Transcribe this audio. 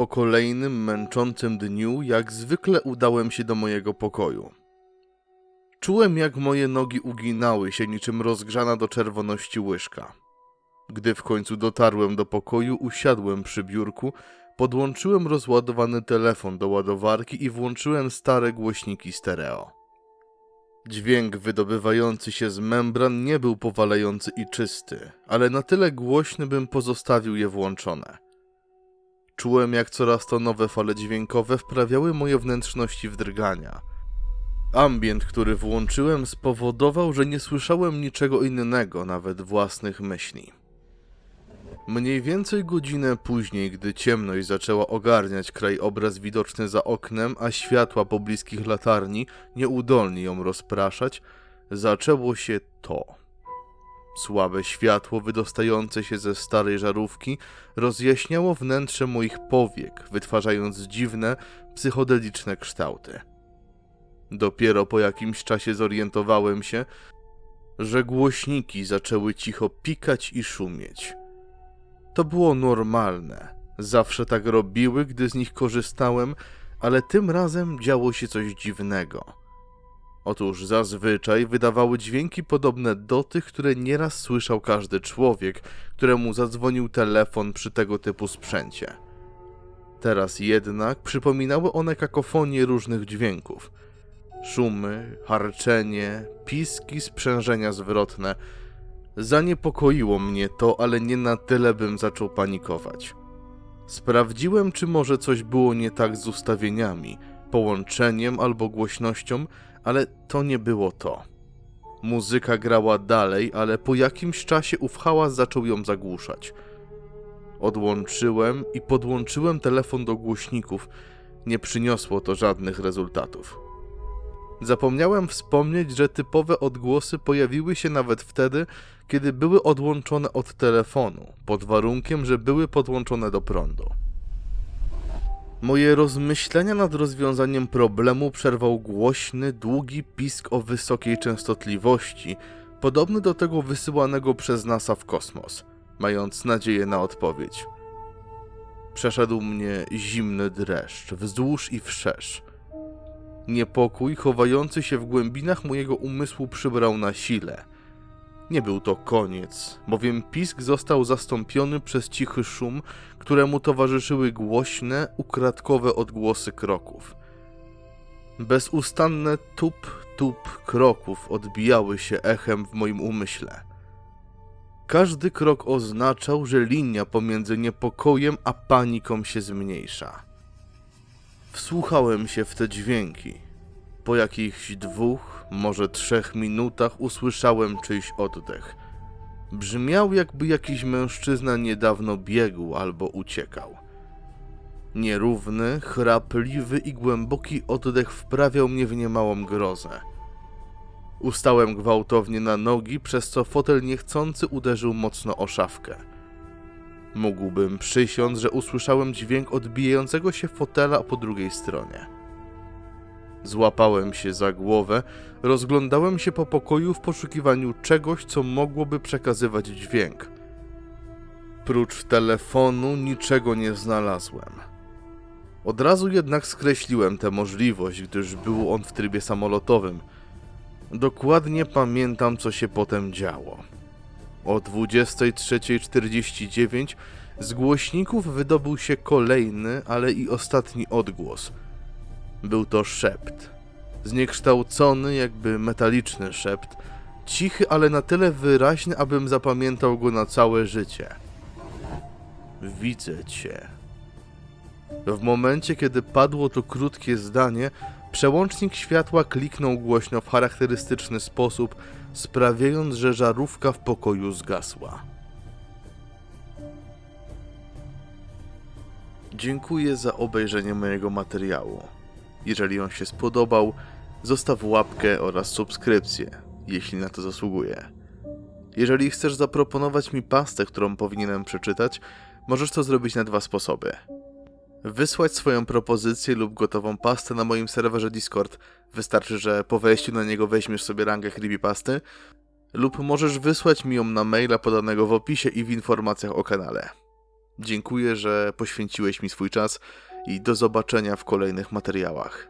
Po kolejnym męczącym dniu, jak zwykle udałem się do mojego pokoju. Czułem, jak moje nogi uginały się niczym rozgrzana do czerwoności łyżka. Gdy w końcu dotarłem do pokoju, usiadłem przy biurku, podłączyłem rozładowany telefon do ładowarki i włączyłem stare głośniki stereo. Dźwięk wydobywający się z membran nie był powalający i czysty, ale na tyle głośny, bym pozostawił je włączone. Czułem, jak coraz to nowe fale dźwiękowe wprawiały moje wnętrzności w drgania. Ambient, który włączyłem, spowodował, że nie słyszałem niczego innego, nawet własnych myśli. Mniej więcej godzinę później, gdy ciemność zaczęła ogarniać krajobraz widoczny za oknem, a światła pobliskich latarni nieudolnie ją rozpraszać, zaczęło się to. Słabe światło wydostające się ze starej żarówki rozjaśniało wnętrze moich powiek, wytwarzając dziwne, psychodeliczne kształty. Dopiero po jakimś czasie zorientowałem się, że głośniki zaczęły cicho pikać i szumieć. To było normalne. Zawsze tak robiły, gdy z nich korzystałem, ale tym razem działo się coś dziwnego. Otóż zazwyczaj wydawały dźwięki podobne do tych, które nieraz słyszał każdy człowiek, któremu zadzwonił telefon przy tego typu sprzęcie. Teraz jednak przypominały one kakofonię różnych dźwięków. Szumy, harczenie, piski, sprzężenia zwrotne – Zaniepokoiło mnie to, ale nie na tyle bym zaczął panikować. Sprawdziłem, czy może coś było nie tak z ustawieniami, połączeniem albo głośnością, ale to nie było to. Muzyka grała dalej, ale po jakimś czasie ów hałas zaczął ją zagłuszać. Odłączyłem i podłączyłem telefon do głośników. Nie przyniosło to żadnych rezultatów. Zapomniałem wspomnieć, że typowe odgłosy pojawiły się nawet wtedy, kiedy były odłączone od telefonu, pod warunkiem, że były podłączone do prądu. Moje rozmyślenia nad rozwiązaniem problemu przerwał głośny, długi pisk o wysokiej częstotliwości, podobny do tego wysyłanego przez NASA w kosmos, mając nadzieję na odpowiedź. Przeszedł mnie zimny dreszcz wzdłuż i wszerz. Niepokój chowający się w głębinach mojego umysłu przybrał na sile. Nie był to koniec, bowiem pisk został zastąpiony przez cichy szum, któremu towarzyszyły głośne, ukradkowe odgłosy kroków. Bezustanne tup, tup kroków odbijały się echem w moim umyśle. Każdy krok oznaczał, że linia pomiędzy niepokojem a paniką się zmniejsza. Wsłuchałem się w te dźwięki. Po jakichś dwóch, może trzech minutach usłyszałem czyjś oddech. Brzmiał, jakby jakiś mężczyzna niedawno biegł albo uciekał. Nierówny, chrapliwy i głęboki oddech wprawiał mnie w niemałą grozę. Ustałem gwałtownie na nogi, przez co fotel niechcący uderzył mocno o szafkę. Mógłbym przysiąc, że usłyszałem dźwięk odbijającego się fotela po drugiej stronie. Złapałem się za głowę, rozglądałem się po pokoju w poszukiwaniu czegoś, co mogłoby przekazywać dźwięk. Prócz telefonu niczego nie znalazłem. Od razu jednak skreśliłem tę możliwość, gdyż był on w trybie samolotowym. Dokładnie pamiętam, co się potem działo. O 23.49 z głośników wydobył się kolejny, ale i ostatni odgłos. Był to szept. Zniekształcony, jakby metaliczny szept. Cichy, ale na tyle wyraźny, abym zapamiętał go na całe życie. Widzę cię. W momencie, kiedy padło to krótkie zdanie, przełącznik światła kliknął głośno w charakterystyczny sposób, sprawiając, że żarówka w pokoju zgasła. Dziękuję za obejrzenie mojego materiału. Jeżeli on się spodobał, zostaw łapkę oraz subskrypcję, jeśli na to zasługuje. Jeżeli chcesz zaproponować mi pastę, którą powinienem przeczytać, możesz to zrobić na dwa sposoby. Wysłać swoją propozycję lub gotową pastę na moim serwerze Discord. Wystarczy, że po wejściu na niego weźmiesz sobie rangę creepypasty, lub możesz wysłać mi ją na maila podanego w opisie i w informacjach o kanale. Dziękuję, że poświęciłeś mi swój czas i do zobaczenia w kolejnych materiałach.